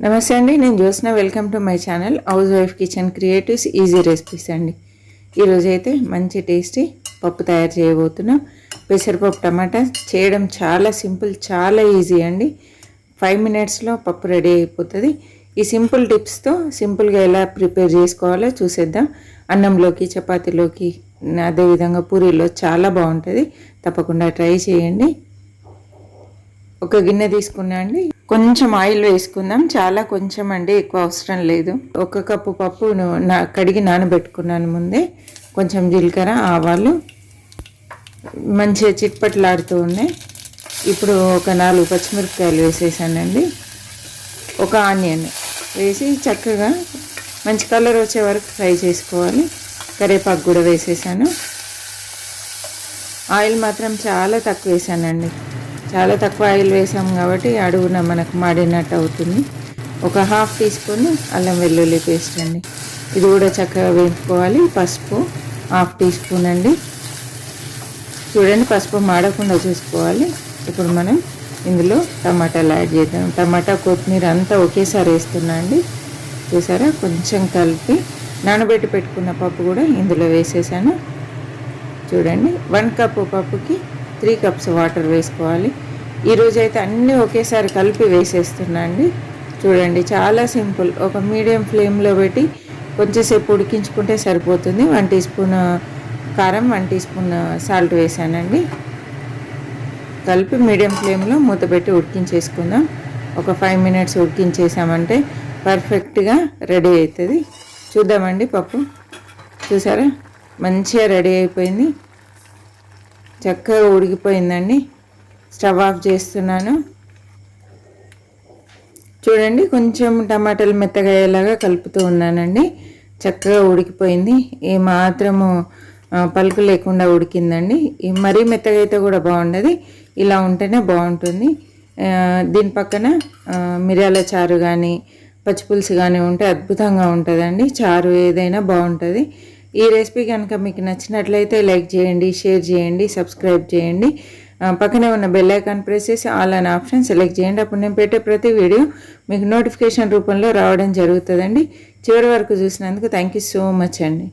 నమస్తే అండి నేను Jyotsna. Welcome to my channel house wife kitchen creatives easy recipes అండి ఈరోజు అయితే మంచి టేస్టీ పప్పు తయారు చేయబోతున్నాం. పెసరపప్పు టమాటా చేయడం చాలా సింపుల్ చాలా ఈజీ అండి. ఫైవ్ మినిట్స్లో పప్పు రెడీ అయిపోతుంది. ఈ సింపుల్ టిప్స్తో సింపుల్గా ఎలా ప్రిపేర్ చేసుకోవాలో చూసేద్దాం. అన్నంలోకి చపాతీలోకి అదేవిధంగా పూరీలో చాలా బాగుంటుంది. తప్పకుండా ట్రై చేయండి. ఒక గిన్నె తీసుకున్నా అండి. కొంచెం ఆయిల్ వేసుకుందాం. చాలా కొంచెం అండి ఎక్కువ అవసరం లేదు. ఒక కప్పు పప్పు నా కడిగి నానబెట్టుకున్నాను ముందే. కొంచెం జీలకర్ర ఆవాలు. మంచిగా చిట్పట్లాడుతూ ఉన్నాయి ఇప్పుడు ఒక నాలుగు పచ్చిమిరపకాయలు వేసేసానండి. ఒక ఆనియన్ వేసి చక్కగా మంచి కలర్ వచ్చే వరకు ఫ్రై చేసుకోవాలి. కరివేపాకు కూడా వేసేసాను. ఆయిల్ మాత్రం చాలా తక్కువ వేసానండి. చాలా తక్కువ ఆయిల్ వేసాం కాబట్టి అడుగున మనకు మాడినట్టు అవుతుంది. ఒక హాఫ్ టీ స్పూన్ అల్లం వెల్లుల్లి పేస్ట్ అండి. ఇది కూడా చక్కగా వేపుకోవాలి. పసుపు హాఫ్ టీ స్పూన్ అండి. చూడండి పసుపు మాడకుండా చూసుకోవాలి. ఇప్పుడు మనం ఇందులో టమాటాలు యాడ్ చేద్దాం. టమాటా కొత్తిమీర అంతా ఒకేసారి వేస్తున్నా అండి. చూసారా? కొంచెం కలిపి నానబెట్టి పెట్టుకున్న పప్పు కూడా ఇందులో వేసేసాను. చూడండి వన్ కప్పు పప్పుకి త్రీ కప్స్ వాటర్ వేసుకోవాలి. ఈరోజు అయితే అన్నీ ఒకేసారి కలిపి వేసేస్తున్నా అండి. చూడండి చాలా సింపుల్. ఒక మీడియం ఫ్లేమ్లో పెట్టి కొంచెంసేపు ఉడికించుకుంటే సరిపోతుంది. వన్ టీ స్పూన్ కారం వన్ టీ స్పూన్ సాల్ట్ వేసానండి. కలిపి మీడియం ఫ్లేమ్లో మూత పెట్టి ఉడికించేసుకుందాం. ఒక ఫైవ్ మినిట్స్ ఉడికించేసామంటే పర్ఫెక్ట్గా రెడీ అవుతుంది. చూద్దామండి పప్పు. చూసారా? మంచిగా రెడీ అయిపోయింది. చక్కగా ఉడికిపోయిందండి. స్టవ్ ఆఫ్ చేస్తున్నాను. చూడండి కొంచెం టమాటాలు మెత్తగా అయ్యేలాగా కలుపుతూ ఉన్నానండి. చక్కగా ఉడికిపోయింది. ఏ మాత్రము పలుకు లేకుండా ఉడికిందండి. మరీ మెత్తగా అయితే కూడా బాగుండదు. ఇలా ఉంటేనే బాగుంటుంది. దీని పక్కన మిరియాల చారు కానీ పచ్చిపులుసు కానీ ఉంటే అద్భుతంగా ఉంటుందండి. చారు ఏదైనా బాగుంటుంది. ఈ రెసిపీ కనుక మీకు నచ్చినట్లయితే లైక్ చేయండి షేర్ చేయండి సబ్స్క్రైబ్ చేయండి. పక్కనే ఉన్న బెల్ ఐకాన్ ప్రెస్ చేసి ఆల్ అనే ఆప్షన్ సెలెక్ట్ చేయండి. అప్పుడు నేను పెట్టే ప్రతి వీడియో మీకు నోటిఫికేషన్ రూపంలో రావడం జరుగుతుందండి. చివరి వరకు చూసినందుకు థ్యాంక్ యూ సో మచ్ అండి.